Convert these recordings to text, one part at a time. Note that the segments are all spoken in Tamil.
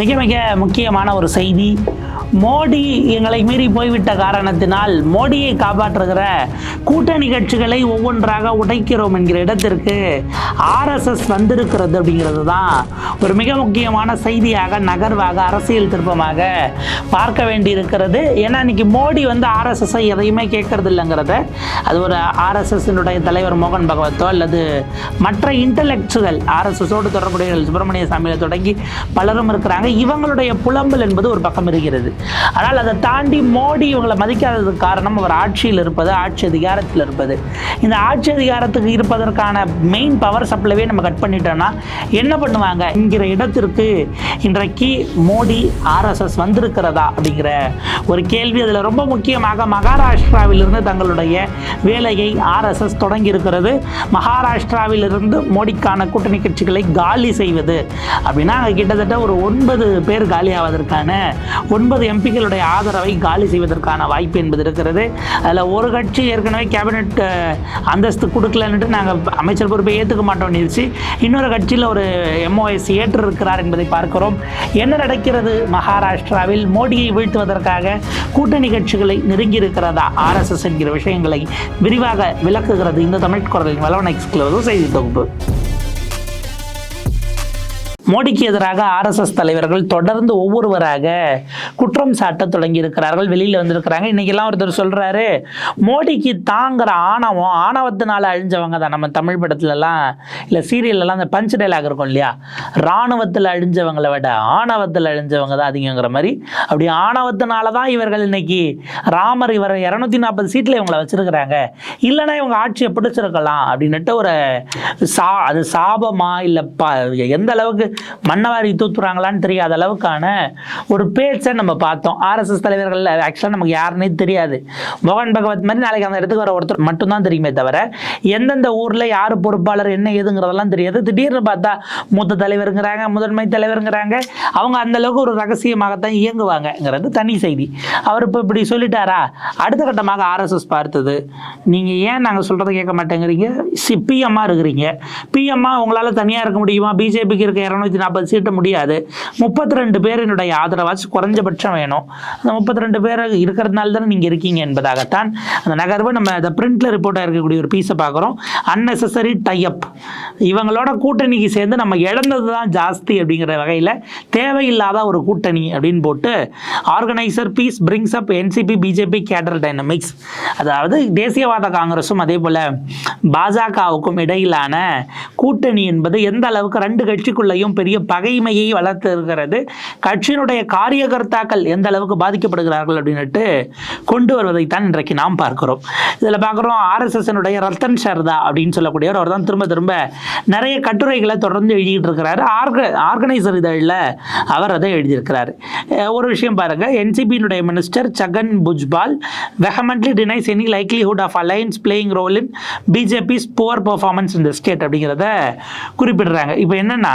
மிக மிக முக்கியமான ஒரு செய்தி. மோடி எங்களை மீறி போய்விட்ட காரணத்தினால் மோடியை காப்பாற்றுகிற கூட்டணி கட்சிகளை ஒவ்வொன்றாக உடைக்கிறோம் என்கிற இடத்திற்கு ஆர்எஸ்எஸ் வந்திருக்கிறது அப்படிங்கிறது தான் ஒரு மிக முக்கியமான செய்தியாக நகர்வாக அரசியல் திருப்பமாக பார்க்க வேண்டியிருக்கிறது. ஏன்னா இன்னைக்கு மோடி வந்து ஆர்எஸ்எஸ்ஸை எதையுமே கேட்கறது இல்லைங்கிறத அது ஒரு ஆர்எஸ்எஸ்னுடைய தலைவர் மோகன் பகவத்தோ அல்லது மற்ற இன்டலெக்சுவல் ஆர்எஸ்எஸோடு தொடர்புடைய சுப்பிரமணிய சாமியில் தொடங்கி பலரும் இருக்கிறாங்க. இவங்களுடைய புலம்பல் என்பது ஒரு பக்கம் இருக்கிறது. ஆனால் அதை தாண்டி மோடி இவங்களை மதிக்காததுக்கு காரணம் அவர் ஆட்சியில் இருப்பது ஆட்சி அதிகாரத்தில் இருப்பது. இந்த ஆட்சி அதிகாரத்துக்கு இருப்பதற்கான மெயின் பவர் சப்ளைவே நம்ம கட் பண்ணிட்டோம்னா என்ன பண்ணுவாங்க? என்கிற இடத்திற்கு இன்றைக்கு மோடி ஆர்எஸ்எஸ் வந்திருக்கிறதா அப்படிங்கிற ஒரு கேள்வி. அதில் ரொம்ப முக்கியமாக மகாராஷ்டிராவிலிருந்து தங்களுடைய வேலையை ஆர்எஸ்எஸ் தொடங்கி இருக்கிறது மகாராஷ்டிராவிலிருந்து மோடிக்கான கூட்டணி கட்சிகளை காலி செய்வது அப்படின்னா கிட்டத்தட்ட ஒரு ஒன்பது பேர் காலியாவதற்கான ஒன்பது எம்பிக்களுடைய ஆதரவை காலி செய்வதற்கான வாய்ப்பு என்பது இருக்கிறது. அதில் ஒரு கட்சி ஏற்கனவே கேபினெட் அந்தஸ்து கொடுக்கலன்ட்டு நாங்கள் அமைச்சர் பொறுப்பை ஏற்றுக்க மாட்டோம் நிறுத்தி இன்னொரு கட்சியில் ஒரு எம்ஓஎஸ் ஏற்று இருக்கிறார் என்பதை பார்க்கிறோம். என்ன நடக்கிறது? மகாராஷ்டிராவில் மோடியை வீழ்த்துவதற்காக கூட்டணி கட்சிகளை நெருங்கி இருக்கிறதா ஆர்எஸ்எஸ் என்கிற விஷயங்களை விரிவாக விளக்குகிறது இந்த தமிழ் குரலின் வளவன் எக்ஸ்க்ளூசிவ் செய்தி தொகுப்பு. மோடிக்கு எதிராக ஆர்எஸ்எஸ் தலைவர்கள் தொடர்ந்து ஒவ்வொருவராக குற்றம் சாட்ட தொடங்கி இருக்கிறார்கள் வெளியில் வந்திருக்கிறாங்க. இன்னைக்கெல்லாம் ஒருத்தர் சொல்கிறாரு மோடிக்கு தாங்கிற ஆணவம் ஆணவத்தினால அழிஞ்சவங்க தான். நம்ம தமிழ் படத்துலலாம் இல்லை சீரியல்லலாம் அந்த பஞ்ச் டைலாக் இருக்கும் இல்லையா? இராணுவத்தில் அழிஞ்சவங்களை விட ஆணவத்தில் அழிஞ்சவங்க தான் அதிகங்கிற மாதிரி. அப்படி ஆணவத்தினால தான் இவர்கள் இன்னைக்கு ராமர் இவரை இரநூத்தி நாற்பது சீட்டில் இவங்களை வச்சுருக்கிறாங்க. இல்லைன்னா இவங்க ஆட்சியை பிடிச்சிருக்கலாம் அப்படின்னுட்டு ஒரு சா அது சாபமா இல்லை ப எந்த அளவுக்கு மன்னவாரி தூத்துறாங்களான்னு தெரியாத அளவுக்கான ஒரு பேச்சை நம்ம பார்த்தோம். ஆர்எஸ்எஸ் தலைவர்கள் ஆக்சுவலாக நமக்கு யாருன்னே தெரியாது. மோகன் பகவத் மாதிரி நாளைக்கு அந்த இடத்துக்கு வர ஒருத்தர் மட்டும்தான் தெரியுமே தவிர எந்தெந்த ஊரில் யார் பொறுப்பாளர் என்ன ஏதுங்கிறதெல்லாம் தெரியாது. திடீர்னு பார்த்தா மூத்த தலைவருங்கிறாங்க முதன்மை தலைவருங்கிறாங்க. அவங்க அந்த அளவுக்கு ஒரு ரகசியமாகத்தான் இயங்குவாங்கங்கிறது தனி செய்தி. அவர் இப்போ இப்படி சொல்லிட்டாரா? அடுத்த கட்டமாக ஆர்எஸ்எஸ் பார்த்தது. நீங்கள் ஏன் நாங்கள் சொல்கிறத கேட்க மாட்டேங்கிறீங்க? சி பிஎம்மாக இருக்கிறீங்க. பிஎம்மா உங்களால் தனியாக இருக்க முடியுமா? பிஜேபிக்கு இருக்க இரநூத்தி நாற்பது சீட்டு முடியாது. முப்பத்தி ரெண்டு பேரினுடைய ஆதரவாச்சு குறைஞ்சபட்சம் வேணும். அந்த முப்பத்தி ரெண்டு பேர் இருக்கிறதுனால தானே நீங்கள் இருக்கீங்க என்பதாகத்தான் அந்த நகர்வு. நம்ம அந்த பிரிண்டில் ரிப்போர்ட்டாக இருக்கக்கூடிய ஒரு பீஸை பார்க்குறோம். அன்னெசரி டைப் இவங்களோட கூட்டணிக்கு சேர்ந்து நம்ம இழந்தது தான் ஜாஸ்தி அப்படிங்கிற வகையில் தேவையில்லாத ஒரு கூட்டணி அப்படின்னு போட்டு organiser piece brings up NCP BJP cadre dynamics அதாவது தேசியவாத காங்கிரஸும் அதே போல் பாஜகவுக்கும் இடையிலான கூட்டணி என்பது எந்த அளவுக்கு ரெண்டு கட்சிக்குள்ளேயும் பெரிய பகைமையை வளர்த்து இருக்கிறது கட்சியினுடைய காரியகர்த்தாக்கள் எந்த அளவுக்கு பாதிக்கப்படுகிறார்கள் அப்படின்ட்டு கொண்டு வருவதைத்தான் இன்றைக்கு நாம் பார்க்கிறோம். இதில் பார்க்குறோம் ஆர்எஸ்எஸ்னுடைய ரத்தன் சர்தா அப்படின்னு சொல்லக்கூடியவர். அவர் தான் திரும்ப திரும்ப நிறைய கட்டுரைகளை தொடர்ந்து எழுதிட்டு இருக்கிறாரு. ஆர்க ஆர்கனைசர் இதழில் அவர் அதை எழுதியிருக்கிறார். ஒரு விஷயம் பாருங்க. என்சிபியினுடைய minister Chhagan Bhujbal vehemently denies any likelihood of alliance playing role in BJP's poor performance இந்த ஸ்டேட் அப்படிங்கிறத குறிப்பிடுறாங்க. இப்போ என்னன்னா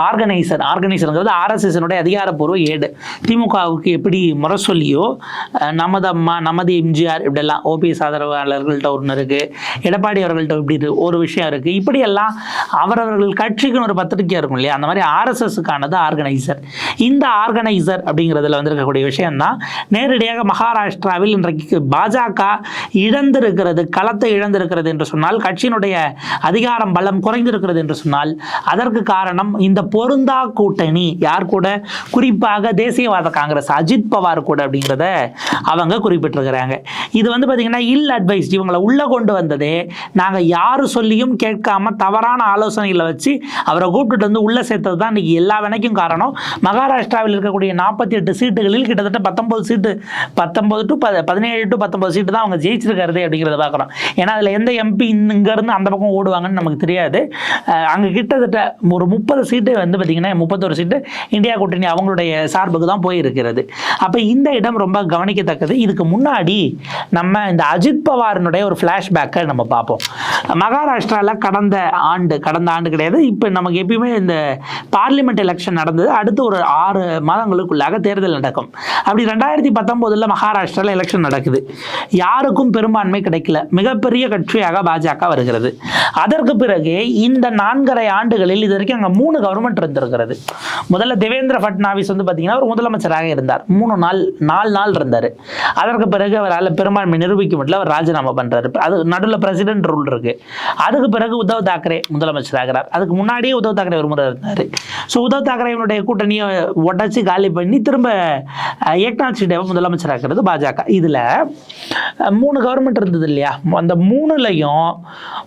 ஆர்கனைசர் ஆர்கனைசருங்கிறது ஆர்எஸ்எஸ்னுடைய அதிகாரப்பூர்வ ஏடு. திமுகவுக்கு எப்படி முறை சொல்லியோ நமது அம்மா நமது எம்ஜிஆர் இப்படியெல்லாம் ஓபிஎஸ் ஆதரவாளர்கள்ட்ட ஒன்று இருக்குது எடப்பாடி அவர்கள்ட்ட இப்படி ஒரு விஷயம் இருக்குது இப்படியெல்லாம் அவரவர்கள் கட்சிக்குன்னு ஒரு பத்திரிக்கை இருக்கும் இல்லையா? அந்த மாதிரி ஆர்எஸ்எஸ்க்கானது ஆர்கனைசர் இந்த ஆர்கனைசர் அப்படிங்கிறதுல வந்திருக்கக்கூடிய விஷயம்தான் நேரடியாக மகாராஷ்டிராவில் இன்றைக்கு பாஜக இழந்திருக்கிறது களத்தை இழந்திருக்கிறது என்று சொன்னால் கட்சியினுடைய அதிகாரம் பலம் குறைந்திருக்கிறது என்று சொன்னால் அதற்கு காரணம் இந்த பொருந்தா கூட்டணி யார் கூட? குறிப்பாக தேசியவாத காங்கிரஸ் அஜித் பவார் கூட அப்படிங்கிறத அவங்க குறிப்பிட்டிருக்கிறாங்க. இது வந்து பார்த்தீங்கன்னா இல் அட்வைஸ் இவங்களை உள்ளே கொண்டு வந்ததே நாங்கள் யார் சொல்லியும் கேட்காம தவறான ஆலோசனைகளை வச்சு அவரை கூப்பிட்டுட்டு வந்து உள்ளே சேர்த்தது தான் இன்றைக்கி எல்லா வினைக்கும் காரணம். மகாராஷ்டிராவில் இருக்கக்கூடிய நாற்பத்தி எட்டு சீட்டுகளில் கிட்டத்தட்ட பத்தொம்பது சீட்டு பத்தொம்பது டு ப பதினேழு டு பத்தொம்பது சீட்டு தான் அவங்க ஜெயிச்சிருக்கிறது அப்படிங்கிறத பார்க்குறோம். ஏன்னா அதில் எந்த எம்பி இங்கேருந்து அந்த பக்கம் ஓடுவாங்கன்னு நமக்கு தெரியாது. அங்கே கிட்டத்தட்ட ஒரு முப்பது சீட்டு வந்து பார்த்திங்கன்னா முப்பத்தொரு சீட்டு இந்தியா கூட்டணி அவங்களுடைய சார்புக்கு தான் போயிருக்கிறது. அப்போ இந்த இடம் ரொம்ப கவனிக்கத்தக்கது. இதுக்கு முன்னாடி நம்ம இந்த அஜித் பவாரினுடைய ஒரு ஃப்ளாஷ்பேக்கை நம்ம பார்ப்போம். மகாராஷ்டிராவில் கடந்த ஆண்டு கடந்த ஆண்டு கிடையாது. இப்போ நமக்கு எப்பயுமே இந்த பார்லிமெண்ட் எலெக்ஷன் நடந்தது. அடுத்து ஒரு ஆறு மாதங்களுக்குள்ளாக தேர்தல் நடக்கும். அப்படி ரெண்டாயிரத்தி பத்தொம்போதில் மகாராஷ்டிராவில் எலெக்ஷன் நடக்குது. யாருக்கும் பெரும்பான்மை கிடைக்கல. மிகப்பெரிய கட்சியாக பாஜக வருகிறது. அதற்கு பிறகு இந்த நான்கரை ஆண்டுகளில் இது வரைக்கும் அங்கே மூணு கவர்மெண்ட் கவர்மெண்ட் இருந்திருக்கிறது. முதல்ல தேவேந்திர ஃபட்னாவிஸ் வந்து பார்த்தீங்கன்னா ஒரு முதலமைச்சராக இருந்தார். மூணு நாள் நாலு நாள் இருந்தார். அதற்கு பிறகு அவரால் பெரும்பான்மை நிரூபிக்க முடியல அவர் ராஜினாமா பண்ணுறாரு அது நடுவில் பிரசிடென்ட் ரூல் இருக்கு. அதுக்கு பிறகு உத்தவ் தாக்கரே முதலமைச்சராகிறார். அதுக்கு முன்னாடியே உத்தவ் தாக்கரே ஒரு முறை இருந்தார். ஸோ உத்தவ் தாக்கரேனுடைய கூட்டணியை உடச்சி காலி பண்ணி திரும்ப ஏக்நாத் ஷிண்டேவை முதலமைச்சராகிறது பாஜக. இதில் மூணு கவர்மெண்ட் இருந்தது இல்லையா? அந்த மூணுலையும்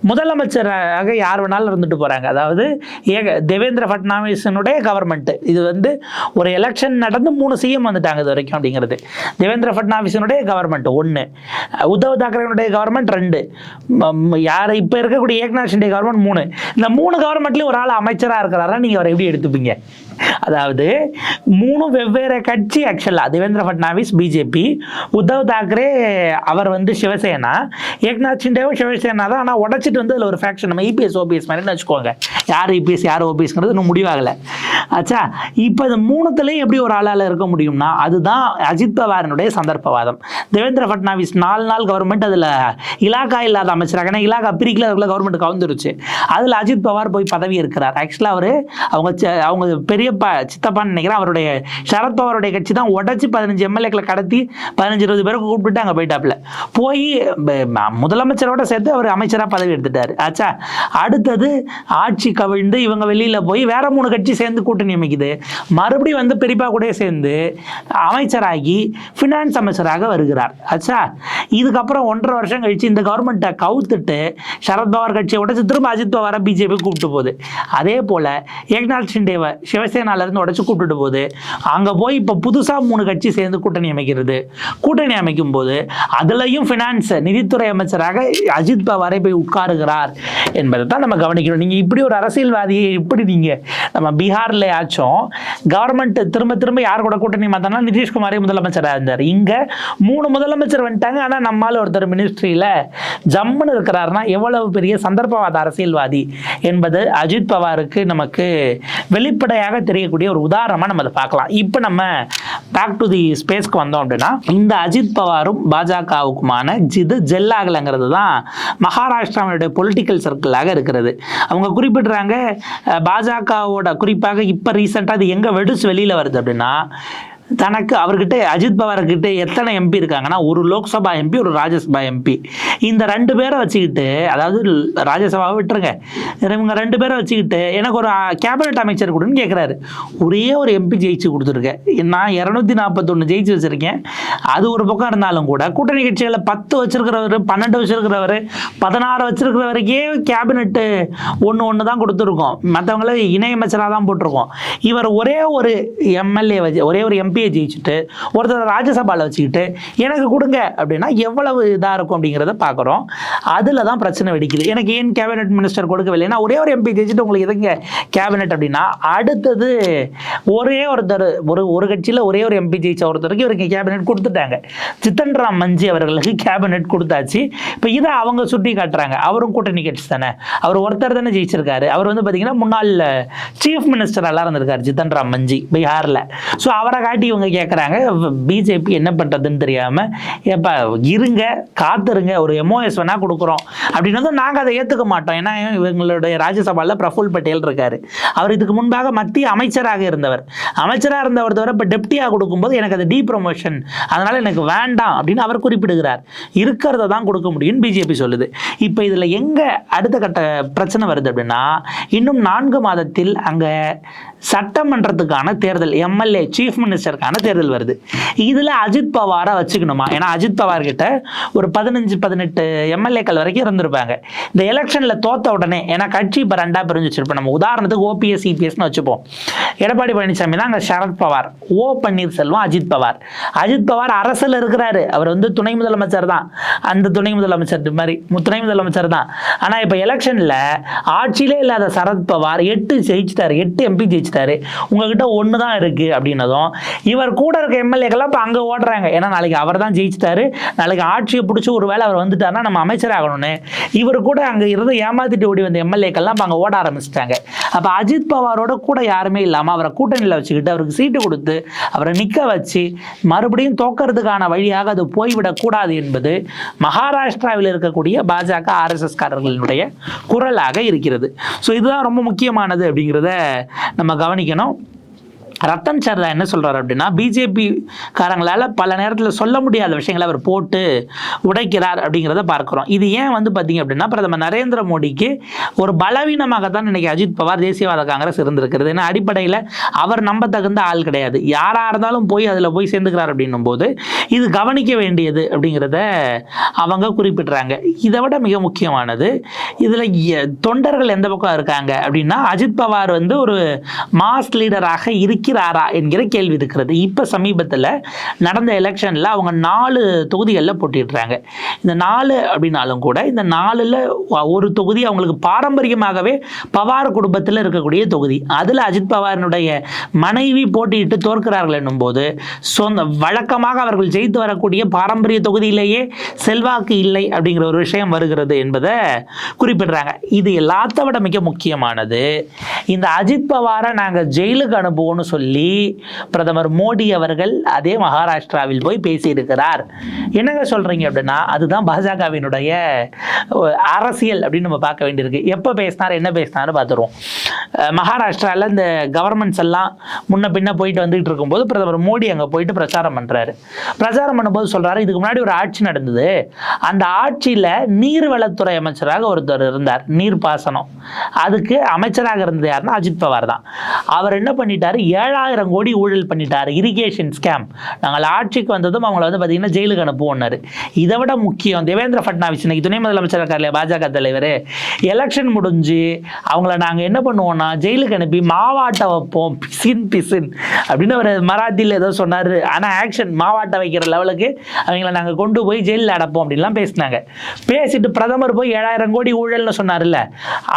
முதலமைச்சராக யார் வேணாலும் இருந்துட்டு போகிறாங்க அதாவது ஏக தேவேந்திர ஃபட்னாவிஸினுடைய கவர்மெண்ட் இது வந்து ஒரு எலெக்ஷன் நடந்து மூணு சிஎம் வந்துட்டாங்க இது வரைக்கும் அப்படிங்கிறது. தேவேந்திர ஃபட்னாவிஸினுடைய கவர்மெண்ட் ஒன்று உத்தவ் தாக்கரேனுடைய கவர்மெண்ட் ரெண்டு. யார் இப்போ இருக்கக்கூடிய ஏக்நாத் ஷிண்டே கவர்மெண்ட் மூணு. இந்த மூணு கவர்மெண்ட்லேயும் ஒரு ஆள் அமைச்சராக இருக்கிறாரா? நீங்கள் அவரை எப்படி எடுத்துப்பீங்க? அதாவது மூணு வெவ்வேறு கட்சி ஆக்சுவலாக தேவேந்திர ஃபட்னாவிஸ் பிஜேபி உத்தவ் தாக்கரே அவர் வந்து சிவசேனா ஏக்நாத் சிண்டேவும் சிவசேனா தான். ஆனால் உடச்சிட்டு வந்து அதில் ஒரு ஃபேக்ஷன் நம்ம இபிஎஸ் ஓபிஎஸ் மாதிரின்னு வச்சுக்கோங்க. யார் இபிஎஸ் யார் ஓபிஎஸ்ங்கிறது இன்னும் முடிவாகலை. ஆச்சா இப்போ இந்த மூணுத்துலேயும் எப்படி ஒரு ஆளால் இருக்க முடியும்னா அதுதான் அஜித் பவாரினுடைய சந்தர்ப்பவாதம். தேவேந்திர ஃபட்னாவிஸ் நாலு நாள் கவர்மெண்ட் அதில் இலாக்கா இல்லாத அமைச்சராக ஏன்னா இலாக்கா பிரிக்கல அதுக்குள்ள கவர்மெண்ட் கவுந்துருச்சு. அதில் அஜித் பவார் போய் பதவி இருக்கிறார் ஆக்சுவலாக அவர் அவங்க அவங்க அவங்க பெரியப்பா சித்தப்பான்னு நினைக்கிறேன். அவருடைய சரத்பவாருடைய கட்சி தான் உடச்சி பதினஞ்சு எம்எல்ஏக்களை கடத்தி பதினஞ்சு இருபது பேருக்கு கூப்பிட்டு அங்கே போயிட்டாப்புல. போய் முதலமைச்சரோட சேர்த்து அவர் அமைச்சராக பதவி எடுத்துட்டார். ஆச்சா? அடுத்தது ஆட்சி கவிழ்ந்து இவங்க வெளியில் போய் வேற மூணு கட்சி சேர்ந்து கூட்டணி அமைக்குது. மறுபடியும் வந்து பெரியப்பா கூட சேர்ந்து அமைச்சராகி ஃபினான்ஸ் அமைச்சராக வருகிறார். ஆச்சா? இதுக்கப்புறம் ஒன்றரை வருஷம் கழிச்சு இந்த கவர்மெண்ட்டை கவுத்துட்டு சரத்பவார் கட்சியை உடச்சி திரும்ப அஜித் பவாரை பிஜேபி கூப்பிட்டு போகுது. அதே போல் ஏக்நாத் ஷிண்டேவை சிவசேனாலேருந்து உடச்சு கூப்பிட்டுட்டு போகுது. அங்கே போய் இப்போ புதுசாக மூணு கட்சி சேர்ந்து கூட்டணி அமைக்கிறது. கூட்டணி அமைக்கும் போது அதுலேயும் ஃபினான்ஸ் நிதித்துறை அமைச்சராக அஜித் பவாரை போய் உட்காருகிறார் என்பதை தான் நம்ம கவனிக்கணும் நீங்கள் இப்படி ஒரு அரசியல்வாதியை இப்படி நீங்கள் நம்ம பீகாரில் ஆச்சும்? கவர்மெண்ட் திரும்ப திரும்ப யார் கூட கூட்டணி மாத்தனா நிதிஷ்குமாரே முதலமைச்சராக இருந்தார். இங்கே மூணு முதலமைச்சர் வந்துட்டாங்க. ஆனால் நம்மால் ஒருத்தர் மினிஸ்ட்ரியில் ஜம்முன்னு இருக்கிறாருன்னா எவ்வளவு பெரிய சந்தர்ப்பவாத அரசியல்வாதி என்பது அஜித் பவாருக்கு நமக்கு வெளிப்படையாக தெரியக்கூடிய ஒரு உதாரணமாக நம்ம அதை பார்க்கலாம். இப்போ நம்ம பேக் டு தி ஸ்பேஸ்க்கு வந்தோம் அப்படின்னா இந்த அஜித் பவாரும் பாஜகவுக்குமான ஜிது ஜெல்லாகலைங்கிறது தான் மகாராஷ்டிராவுடைய பொலிட்டிக்கல் சர்க்கிளாக இருக்கிறது. அவங்க குறிப்பிடுறாங்க பாஜகவோட குறிப்பாக இப்போ ரீசெண்டாக அது எங்கே வெடிச்சு வெளியில் வருது அப்படின்னா தனக்கு அவர்கிட்ட அஜித் பவார்கிட்ட எத்தனை எம்பி இருக்காங்கன்னா ஒரு லோக்சபா எம்பி ஒரு ராஜ்யசபா எம்பி இந்த ரெண்டு பேரை வச்சுக்கிட்டு அதாவது ராஜ்யசபாவை விட்டுருங்க. இவங்க ரெண்டு பேரை வச்சுக்கிட்டு எனக்கு ஒரு கேபினட் அமைச்சர் கொடுன்னு கேட்குறாரு ஒரே ஒரு எம்பி ஜெயிச்சு கொடுத்துருக்கேன் நான் இரநூத்தி நாற்பத்தொன்று ஜெயிச்சு வச்சுருக்கேன். அது ஒரு பக்கம் இருந்தாலும் கூட கூட்டணி கட்சிகளில் பத்து வச்சுருக்கிறவர் பன்னெண்டு வச்சுருக்கிறவர் பதினாறு வச்சிருக்கிறவருக்கே கேபினெட்டு ஒன்று ஒன்று தான் கொடுத்துருக்கோம். மற்றவங்கள இணையமைச்சராக தான் போட்டிருக்கோம். இவர் ஒரே ஒரு எம்எல்ஏ வச்சு ஒரே ஒரு எம்பியை ஜெயிச்சுட்டு ஒருத்தர் ராஜ்யசபாவில் வச்சுக்கிட்டு எனக்கு கொடுங்க அப்படின்னா எவ்வளவு இதாக இருக்கும் அப்படிங்கிறத பார்க்குறோம் அதில் தான் பிரச்சனை வெடிக்குது. எனக்கு ஏன் கேபினெட் மினிஸ்டர் கொடுக்கவில்லை? ஏன்னா ஒரே ஒரு எம்பி ஜெயிச்சுட்டு உங்களுக்கு எதுங்க கேபினெட் அப்படின்னா அடுத்தது ஒரே ஒருத்தர் ஒரு ஒரு கட்சியில் ஒரே ஒரு எம்பி ஜெயிச்ச ஒருத்தருக்கு இவருக்கு கேபினெட் கொடுத்துட்டாங்க. சித்தன் ராம் மஞ்சி அவர்களுக்கு கேபினெட் கொடுத்தாச்சு. இப்போ இதை அவங்க சுட்டி காட்டுறாங்க. அவரும் கூட்டணி கட்சி தானே. அவர் ஒருத்தர் தானே ஜெயிச்சிருக்காரு. அவர் வந்து பார்த்தீங்கன்னா முன்னாள் சீஃப் மினிஸ்டர் நல்லா இருந்திருக்காரு ஜித்தன் ராம் மஞ்சி பீகாரில். ஸோ அவரை காட்டி இவங்க கேட்குறாங்க பிஜேபி என்ன பண்ணுறதுன்னு தெரியாமல் ஏப்பா இருங்க காத்துருங்க ஒரு எம்ஓஎஸ் வேணால் கொடுக்குறோம். அப்படின்னது நாங்கள் அதை ஏற்றுக்க மாட்டோம். ஏன்னா இவங்களுடைய ராஜ்யசபாவில் பிரஃபுல் பட்டேல் இருக்கார். அவர் இதுக்கு முன்பாக மத்திய அமைச்சராக இருந்தவர். அமைச்சராக இருந்தவர் தவிர இப்போ டெப்டியாக கொடுக்கும்போது எனக்கு அது டீ ப்ரொமோஷன் அதனால் எனக்கு வேண்டாம் அப்படின்னு அவர் குறிப்பிடுகிறார். இருக்கிறத தான் கொடுக்க முடியும்னு பிஜேபி சொல்லுது. இப்போ இதில் எங்கே அடுத்த கட்ட பிரச்சனை வருது அப்படின்னா இன்னும் நான்கு மாதத்தில் அங்கே சட்டமன்றத்துக்கான தேர்தல் எம்எல்ஏ சீஃப் மினிஸ்டர் மினிஸ்டருக்கான தேர்தல் வருது. இதில் அஜித் பவாரை வச்சுக்கணுமா? ஏன்னா அஜித் பவார் கிட்ட ஒரு பதினஞ்சு பதினெட்டு எம்எல்ஏக்கள் வரைக்கும் இருந்திருப்பாங்க. இந்த எலெக்ஷனில் தோத்த உடனே ஏன்னா கட்சி இப்போ ரெண்டாக பிரிஞ்சு வச்சிருப்போம் நம்ம உதாரணத்துக்கு ஓபிஎஸ் சிபிஎஸ்னு வச்சுப்போம். எடப்பாடி பழனிசாமி தான் அங்கே சரத் பவார் ஓ பன்னீர்செல்வம் அஜித் பவார். அஜித் பவார் அரசில் இருக்கிறாரு. அவர் வந்து துணை முதலமைச்சர் தான். அந்த துணை முதலமைச்சர் மாதிரி மு- துணை முதலமைச்சர் தான். ஆனால் இப்போ எலெக்ஷனில் ஆட்சியிலே இல்லாத சரத் பவார் எட்டு ஜெயிச்சிட்டாரு எட்டு எம்பி ஜெயிச்சிட்டாரு. உங்ககிட்ட ஒன்று தான் இருக்குது அப்படின்னதும் இவர் கூட இருக்க எம்எல்ஏக்கெல்லாம் இப்போ அங்கே ஓடுறாங்க. ஏன்னா நாளைக்கு அவர் தான் ஜெயிச்சிட்டாரு. நாளைக்கு ஆட்சியை பிடிச்சி ஒரு வேளை அவர் வந்துட்டாருன்னா நம்ம அமைச்சர் ஆகணும்னு. இவர் கூட அங்கே இருந்து ஏமாத்திட்டு ஓடி வந்த எம்எல்ஏக்கெல்லாம் இப்போ அங்கே ஓட ஆரம்பிச்சிட்டாங்க. அப்போ அஜித் பவாரோட கூட யாருமே இல்லாமல் அவரை கூட்டணியில் வச்சுக்கிட்டு அவருக்கு சீட்டு கொடுத்து அவரை நிற்க வச்சு மறுபடியும் தோக்கிறதுக்கான வழியாக அது போய்விடக்கூடாது என்பது மகாராஷ்டிராவில் இருக்கக்கூடிய பாஜக ஆர்எஸ்எஸ் காரர்களினுடைய குரலாக இருக்கிறது. ஸோ இதுதான் ரொம்ப முக்கியமானது அப்படிங்கிறத நம்ம கவனிக்கணும். ரத்தன் சர்தா என்ன சொல்கிறார் அப்படின்னா பிஜேபி காரங்களால் பல நேரத்தில் சொல்ல முடியாத விஷயங்களை அவர் போட்டு உடைக்கிறார் அப்படிங்கிறத பார்க்குறோம். இது ஏன் வந்து பார்த்தீங்க அப்படின்னா பிரதமர் நரேந்திர மோடிக்கு ஒரு பலவீனமாக தான் இன்றைக்கி அஜித் பவார் தேசியவாத காங்கிரஸ் இருந்திருக்கிறது. ஏன்னா அடிப்படையில் அவர் நம்ப தகுந்த ஆள் கிடையாது. யாராக இருந்தாலும் போய் அதில் போய் சேர்ந்துக்கிறார் அப்படின்னும் போது இது கவனிக்க வேண்டியது அப்படிங்கிறத அவங்க குறிப்பிட்றாங்க. இதை விட மிக முக்கியமானது இதில் தொண்டர்கள் எந்த பக்கம் இருக்காங்க அப்படின்னா அஜித் பவார் வந்து ஒரு மாஸ் லீடராக இருக்கிற இருக்கிறாரா என்கிற கேள்வி இருக்கிறது. இப்போ சமீபத்தில் நடந்த எலெக்ஷனில் அவங்க நாலு தொகுதிகளில் போட்டிடுறாங்க இந்த நாலு அப்படின்னாலும் கூட இந்த நாலில் ஒரு தொகுதி அவங்களுக்கு பாரம்பரியமாகவே பவார் குடும்பத்தில் இருக்கக்கூடிய தொகுதி. அதில் அஜித் பவாரினுடைய மனைவி போட்டியிட்டு தோற்கிறார்கள் என்னும்போது சொந்த வழக்கமாக அவர்கள் ஜெயித்து வரக்கூடிய பாரம்பரிய தொகுதியிலேயே செல்வாக்கு இல்லை அப்படிங்கிற ஒரு விஷயம் வருகிறது என்பதை குறிப்பிடுறாங்க. இது எல்லாத்த விட மிக முக்கியமானது இந்த அஜித் பவாரை நாங்கள் ஜெயிலுக்கு அனுப்புவோம்னு சொல்லி பிரதமர் மோடி அவர்கள் அதே மகாராஷ்டிராவில் போய் பேசியிருக்கிறார். என்னங்க சொல்றீங்க அப்படின்னா அதுதான் பாஜகவினுடைய அரசியல் அப்படின்னு நம்ம பார்க்க வேண்டியிருக்கு. எப்போ பேசினார் என்ன பேசினாரு பார்த்துருவோம். மகாராஷ்டிராவில் இந்த கவர்மெண்ட்ஸ் எல்லாம் முன்ன பின்ன போயிட்டு வந்துகிட்டு இருக்கும்போது பிரதமர் மோடி அங்கே போயிட்டு பிரச்சாரம் பண்ணுறாரு பிரச்சாரம் பண்ணும்போது சொல்கிறாரு இதுக்கு முன்னாடி ஒரு ஆட்சி நடந்தது. அந்த ஆட்சியில் நீர்வளத்துறை அமைச்சராக ஒருத்தர் இருந்தார் நீர்ப்பாசனம். அதுக்கு அமைச்சராக இருந்தது யாருன்னா அஜித் பவார் தான். அவர் என்ன பண்ணிட்டாரு ஏழாயிரம் கோடி ஊழல் பண்ணிட்டார். இரிகேஷன் ஸ்கேம் நாங்கள் ஆட்சிக்கு வந்ததும் அவங்கள வந்து பார்த்தீங்கன்னா ஜெயிலுக்கு அனுப்புவோம்னாரு இதை விட முக்கியம் தேவேந்திர ஃபட்னாவிஸ் இன்னைக்கு துணை முதலமைச்சர் இருக்கார் இல்லையா பாஜக தலைவர் எலெக்ஷன் முடிஞ்சு அவங்கள நாங்கள் என்ன பண்ணுவோம்னா ஜெயிலுக்கு அனுப்பி மாவாட்ட வைப்போம். பிசின் பிசின். அப்படின்னு அவர் மராத்தியில் ஏதோ சொன்னார். ஆனால் ஆக்ஷன் மாவாட்ட வைக்கிற லெவலுக்கு அவங்கள நாங்கள் கொண்டு போய் ஜெயிலில் அடைப்போம் அப்படின்லாம் பேசினாங்க. பேசிட்டு பிரதமர் போய் ஏழாயிரம் கோடி ஊழல்னு சொன்னார்ல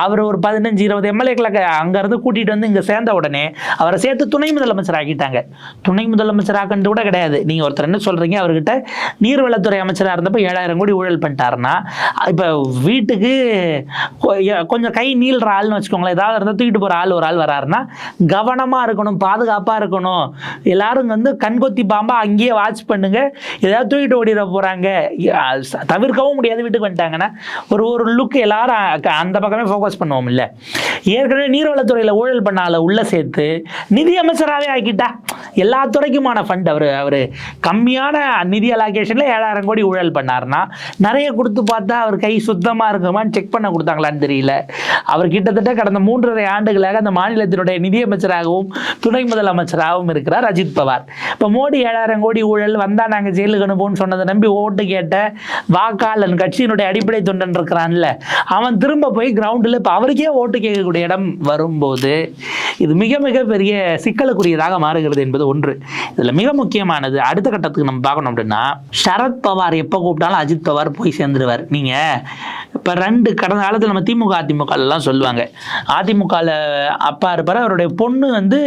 அவர் ஒரு பதினஞ்சு இருபது எம்எல்ஏக்களை அங்கேருந்து கூட்டிகிட்டு வந்து இங்கே சேர்ந்த உடனே அவரை சேர்த்து துணை முதலமைச்சர் ஆக்கிட்டாங்க. துணை முதலமைச்சர் ஆக்கிட்டு கூட கிடையாது. நீங்கள் ஒருத்தர் என்ன சொல்கிறீங்க அவர்கிட்ட நீர்வளத்துறை அமைச்சராக இருந்தப்போ ஏழாயிரம் கோடி ஊழல் பண்ணிட்டாருன்னா இப்போ வீட்டுக்கு கொஞ்சம் கை நீள்ற ஆள்னு வச்சுக்கோங்களேன். ஏதாவது இருந்தால் தூக்கிட்டு போகிற ஆள் ஒரு ஆள் வராருன்னா கவனமாக இருக்கணும் பாதுகாப்பாக இருக்கணும். எல்லாரும் வந்து கண்கொத்தி பாம்பா அங்கேயே வாட்ச் பண்ணுங்க. ஏதாவது தூக்கிட்டு ஓடிட போகிறாங்க தவிர்க்கவும் முடியாது வீட்டுக்கு வந்துட்டாங்கன்னா ஒரு ஒரு லுக் எல்லாரும் அந்த பக்கமே ஃபோக்கஸ் பண்ணுவோம் இல்லை. ஏற்கனவே நீர்வளத்துறையில் ஊழல் பண்ணால உள்ள உள்ளே சேர்த்து நிதியம் அமைச்சராகவே ஆக்கிட்டா எல்லா துறைக்குமான ஃபண்ட் அவர் அவர் கம்மியான நிதி அலாகேஷனில் ஏழாயிரம் கோடி ஊழல் பண்ணாருன்னா நிறைய கொடுத்து பார்த்தா அவர் கை சுத்தமாக இருக்குமான்னு செக் பண்ண கொடுத்தாங்களான்னு தெரியல. அவர் கிட்டத்தட்ட கடந்த மூன்றரை ஆண்டுகளாக அந்த மாநிலத்தினுடைய நிதியமைச்சராகவும் துணை முதலமைச்சராகவும் இருக்கிறார் அஜித் பவார். இப்போ மோடி ஏழாயிரம் கோடி ஊழல் வந்தால் நாங்கள் ஜெயிலுக்கு அனுப்புவோம்னு சொன்னதை நம்பி ஓட்டு கேட்ட வாக்காளன் கட்சியினுடைய அடிப்படை தொண்டன் இருக்கிறான்ல அவன் திரும்ப போய் கிரவுண்டில் இப்போ அவருக்கே ஓட்டு கேட்கக்கூடிய இடம் வரும்போது இது மிக மிக பெரிய சிக்கலுக்குரியதாக மாறுகிறது என்பது ஒன்று. இதில் மிக முக்கியமானது அடுத்த கட்டத்துக்கு நம்ம பார்க்கணும் அப்படின்னா சரத்பவார் எப்போ கூப்பிட்டாலும் அஜித் பவார் போய் சேர்ந்துருவார். நீங்கள் இப்போ ரெண்டு கடந்த காலத்தில் நம்ம திமுக அதிமுகலாம் சொல்லுவாங்க. அதிமுகவில் அப்பா இருப்பார் அவருடைய பொண்ணு வந்து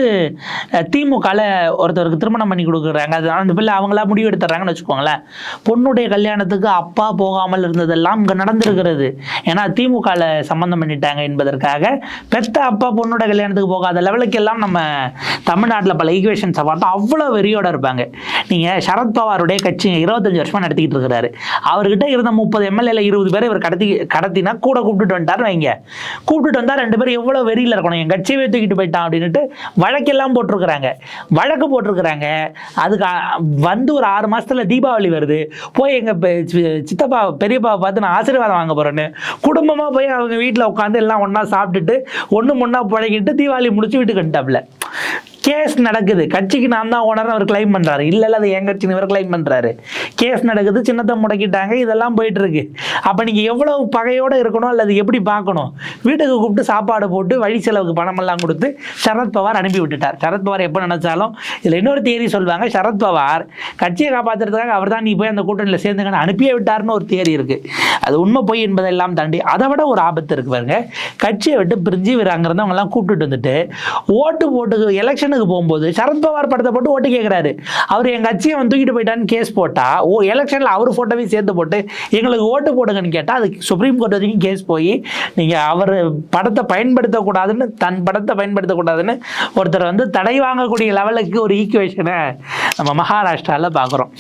திமுகவில் ஒருத்தருக்கு திருமணம் பண்ணி கொடுக்குறாங்க. அது அந்த பிள்ளை அவங்களா முடிவு எடுத்துறாங்கன்னு வச்சுக்கோங்களேன். பொண்ணுடைய கல்யாணத்துக்கு அப்பா போகாமல் இருந்ததெல்லாம் இங்கே நடந்திருக்கிறது. ஏன்னா திமுகவில் சம்மந்தம் பண்ணிட்டாங்க என்பதற்காக பெத்த அப்பா பொண்ணோட கல்யாணத்துக்கு போகாத லெவலுக்கு எல்லாம் நம்ம தமிழ்நாட்டில் பல ஈக்குவேஷன்ஸை பார்த்தா அவ்வளோ வெறியோட இருப்பாங்க. நீங்கள் சரத்பவாருடைய கட்சி இருபத்தஞ்சு வருஷமாக நடத்திக்கிட்டு இருக்கிறாரு. அவர்கிட்ட இருந்த முப்பது எம்எல்ஏல இருபது பேரை இவர் கடத்தி கடத்தினா கூட கூப்பிட்டுட்டு வந்துட்டார் வைங்க. கூப்பிட்டுட்டு வந்தால் ரெண்டு பேரும் எவ்வளோ வெறியில் இருக்கணும். என் கட்சியவே தூக்கிட்டு போயிட்டான் அப்படின்ட்டு வழக்கெல்லாம் போட்டிருக்கிறாங்க. வழக்கு போட்டிருக்கிறாங்க. அதுக்கு வந்து ஒரு ஆறு மாதத்தில் தீபாவளி வருது. போய் எங்கள் பெ- சி- சித்தப்பா பெரியப்பா பார்த்து நான் ஆசீர்வாதம் வாங்க போகிறேன்னு குடும்பமாக போய் அவங்க வீட்டில் உட்காந்து எல்லாம் ஒன்றா சாப்பிட்டுட்டு ஒன்று ஒன்றா பழகிட்டு தீபாவளி முடிச்சு வீட்டுக்கு வந்துட்டாப்ல. கேஸ் நடக்குது. கட்சிக்கு நான் தான் ஓனர் அவர் கிளைம் பண்ணுறாரு இல்லை இல்லை அது என் கட்சின்னு இவர் கிளைம் பண்ணுறாரு கேஸ் நடக்குது சின்னத்தை முடக்கிட்டாங்க இதெல்லாம் போயிட்டுருக்கு. அப்போ நீங்கள் எவ்வளோ பகையோடு இருக்கணும் அல்லது எப்படி பார்க்கணும்? வீட்டுக்கு கூப்பிட்டு சாப்பாடு போட்டு வழி செலவுக்கு பணமெல்லாம் கொடுத்து சரத்பவார் அனுப்பி விட்டுட்டார். சரத்பவார் எப்போ நினச்சாலும் இதில் இன்னொரு தேதி சொல்லுவாங்க. சரத்பவார் கட்சியை காப்பாத்துறதுக்காக அவர் தான் நீ போய் அந்த கூட்டணியில் சேர்ந்துங்கன்னு அனுப்பியே விட்டாருன்னு ஒரு தேரி இருக்குது அது உண்மை பொய் என்பதெல்லாம் தாண்டி அதை விட ஒரு ஆபத்து இருக்கு பாருங்க. கட்சியை விட்டு பிரிஞ்சு இவர் அவங்கெல்லாம் கூப்பிட்டு கூப்பிட்டுட்டு வந்துட்டு ஓட்டு போட்டு எலெக்ஷனுக்கு போகும்போது சரத்பவார் படத்தை போட்டு ஓட்டு கேட்குறாரு அவர் எங்கள் கட்சியை வந்து தூக்கிட்டு போயிட்டான்னு கேஸ் போட்டால் ஓ எலெக்ஷனில் அவர் ஃபோட்டோவையும் சேர்த்து போட்டு எங்களுக்கு ஓட்டு போடுங்கன்னு கேட்டால் அதுக்கு சுப்ரீம் கோர்ட் வரைக்கும் கேஸ் போய் நீங்கள் அவர் படத்தை பயன்படுத்தக்கூடாதுன்னு தன் படத்தை பயன்படுத்தக்கூடாதுன்னு ஒருத்தர் வந்து தடை வாங்கக்கூடிய லெவலுக்கு ஒரு ஈக்குவேஷனை நம்ம மகாராஷ்டிராவில் பார்க்குறோம்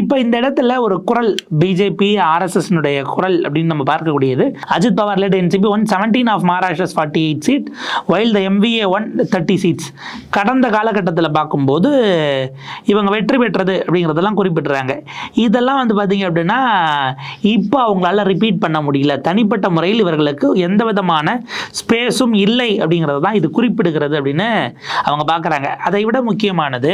இப்போ இந்த இடத்துல ஒரு குரல் பிஜேபி ஆர்எஸ்எஸ்னுடைய குரல் அப்படின்னு நம்ம பார்க்கக்கூடியது. Ajit Pawar led NCP one seventeen of Maharashtra's forty eight seat while the MVA one thirty seats கடந்த காலகட்டத்தில் பார்க்கும்போது இவங்க வெற்றி பெற்றது அப்படிங்கிறதெல்லாம் குறிப்பிட்றாங்க. இதெல்லாம் வந்து பார்த்தீங்க அப்படின்னா இப்போ அவங்களால ரிப்பீட் பண்ண முடியல. தனிப்பட்ட முறையில் இவர்களுக்கு எந்த விதமான ஸ்பேஸும் இல்லை அப்படிங்கிறது தான் இது குறிப்பிடுகிறது அப்படின்னு அவங்க பார்க்குறாங்க. அதை விட முக்கியமானது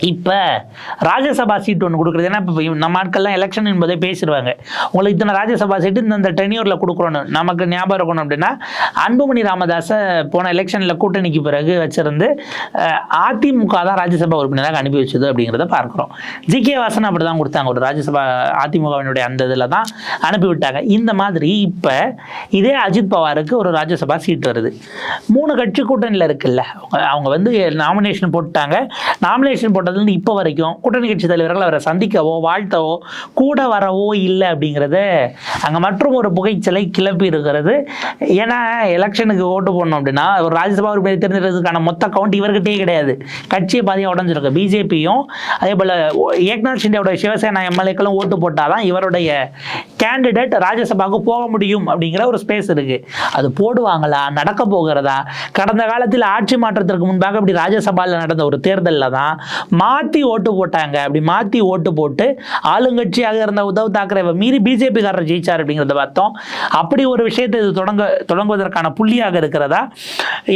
இப்போ ராஜ்யசபா சீட் ஒன்று கொடுக்குறது. ஏன்னா இப்போ நம்ம ஆட்கள்லாம் எலெக்ஷன் என்பதை பேசிடுவாங்க. உங்களுக்கு இத்தனை ராஜ்யசபா சீட்டு இந்த இந்த டென்யூரில் கொடுக்குறோன்னு நமக்கு ஞாபகம் இருக்கணும் அப்படின்னா அன்புமணி ராமதாஸை போன எலெக்ஷனில் கூட்டணிக்கு பிறகு வச்சிருந்து அதிமுக தான் ராஜ்யசபா உறுப்பினராக அனுப்பி வச்சது அப்படிங்கிறத பார்க்குறோம். ஜி. கே. வாசன் அப்படி தான் கொடுத்தாங்க. ஒரு ராஜ்யசபா அதிமுகவினுடைய அந்த இதில் தான் அனுப்பி விட்டாங்க. இந்த மாதிரி இப்போ இதே அஜித் பவாருக்கு ஒரு ராஜ்யசபா சீட் வருது. மூணு கட்சி கூட்டணியில் இருக்குல்ல. அவங்க- வந்து நாமினேஷன் போட்டாங்க நாமினேஷன் போட்டதுலேருந்து இப்போ வரைக்கும் கூட்டணி கட்சி தலைவர்கள் அவரை சந்திக்கவோ வாழ்த்தவோ கூட வரவோ இல்லை அப்படிங்கிறத அங்கே மற்றும் ஒரு புகைச்சலை கிளப்பி இருக்கிறது. ஏன்னா எலெக்ஷனுக்கு ஓட்டு போடணும் அப்படின்னா ஒரு ராஜ்யசபா உறுப்பினர் தேர்ந்தெடுக்கிறதுக்கான மொத்த கவுண்ட் இவர்கிட்டயே கிடையாது. கட்சியை பாதியாக உடஞ்சிருக்கு பிஜேபியும் அதே போல் ஏக்நாத் ஷிண்டேவோட சிவசேனா எம்எல்ஏக்களும் ஓட்டு போட்டால் தான் இவருடைய கேண்டிடேட் ராஜ்யசபாவுக்கு போக முடியும் அப்படிங்கிற ஒரு ஸ்பேஸ் இருக்குது அது போடுவாங்களா? நடக்க போகிறதா? கடந்த காலத்தில் ஆட்சி மாற்றத்திற்கு முன்பாக இப்படி ராஜ்யசபாவில் நடந்த ஒரு தேர்தலில் தான் மாற்றி ஓட்டு போட்டாங்க. அப்படி மாற்றி ஓட்டு போட்டு ஆளுங்கட்சியாக இருந்த உத்தவ் தாக்கரே மீறி பிஜேபிக்காரர் ஜெயிச்சார் அப்படிங்கிறத பார்த்தோம். அப்படி ஒரு விஷயத்தை இது தொடங்க தொடங்குவதற்கான புள்ளியாக இருக்கிறதா?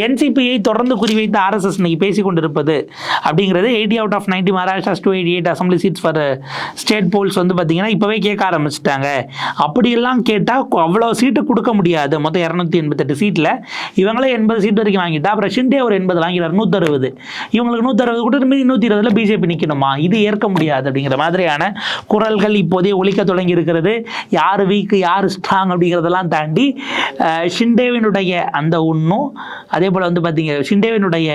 என்சிபியை தொடர்ந்து குறிவைத்து ஆர்எஸ்எஸ் இன்னைக்கு பேசிக்கொண்டிருப்பது அப்படிங்கிறது eighty out of ninety Maharashtra two eighty eight assembly seats for state polls வந்து பார்த்தீங்கன்னா இப்போவே கேட்க ஆரம்பிச்சிட்டாங்க. அப்படியெல்லாம் கேட்டால் அவ்வளோ சீட்டு கொடுக்க முடியாது. மொத்தம் இரநூத்தி எண்பத்தெட்டு சீட்டில் இவங்களே எண்பது சீட் வரைக்கும் வாங்கிட்டா அப்புறம் ஷிண்டே ஒரு எண்பது வாங்கிட்டார் நூற்றறுபது இவங்களுக்கு நூற்றறுபது கூட மீதி நூற்றி இருபதில் பிஜேபி நிற்கணுமா இது ஏற்க முடியாது அப்படிங்கிற மாதிரியான குரல்கள் இப்போதே ஒழிக்க தொடங்கி இருக்கிறது யார் வீக்கு யார் ஸ்ட்ராங் அப்படிங்கிறதெல்லாம் தாண்டி ஷிண்டேவினுடைய அந்த ஒன்றும் அதே போல் வந்து பார்த்தீங்க ஷிண்டேவினுடைய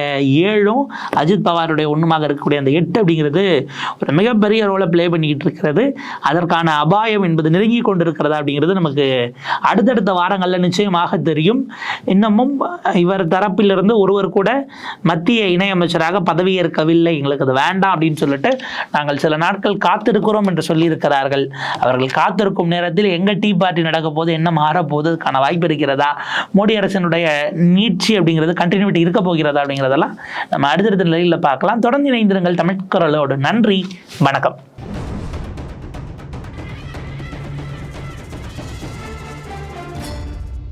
ஏழும் அஜித் பவாருடைய ஒன்றுமாக இருக்கக்கூடிய அந்த எட்டு அப்படிங்கிறது ஒரு மிகப்பெரிய ரோலை ப்ளே பண்ணிக்கிட்டு இருக்கிறது. அதற்கான அபாயம் என்பது நெருங்கி கொண்டிருக்கிறதா அப்படிங்கிறது நமக்கு அடுத்தடுத்த வாரங்களில் நிச்சயமாக தெரியும். இன்னமும் இவர் தரப்பிலிருந்து ஒருவர் கூட மத்திய இணையமைச்சராக பதவியேற்கவில்லை. எங்களுக்கு அது வேண்டாம் அப்படின்னு சொல்லிட்டு நாங்கள் சில நாட்கள் காத்திருக்கிறோம் என்று சொல்லியிருக்கிறார்கள். அவர்கள் காத்திருக்கும் நேரத்தில் எங்க டீ பார்ட்டி நடக்க போது என்ன மாறப்போகுது அதுக்கான வாய்ப்பு இருக்கிறதா மோடி அரசினுடைய நீட்சி அப்படிங்கிறது கண்டினியூட்டி இருக்க போகிறதா அப்படிங்கிறதெல்லாம் நம்ம அடுத்தடுத்த நிலையில் பார்க்கலாம். தொடர்ந்து இணைந்திருங்கள் தமிழ்குரலோடு நன்றி வணக்கம்.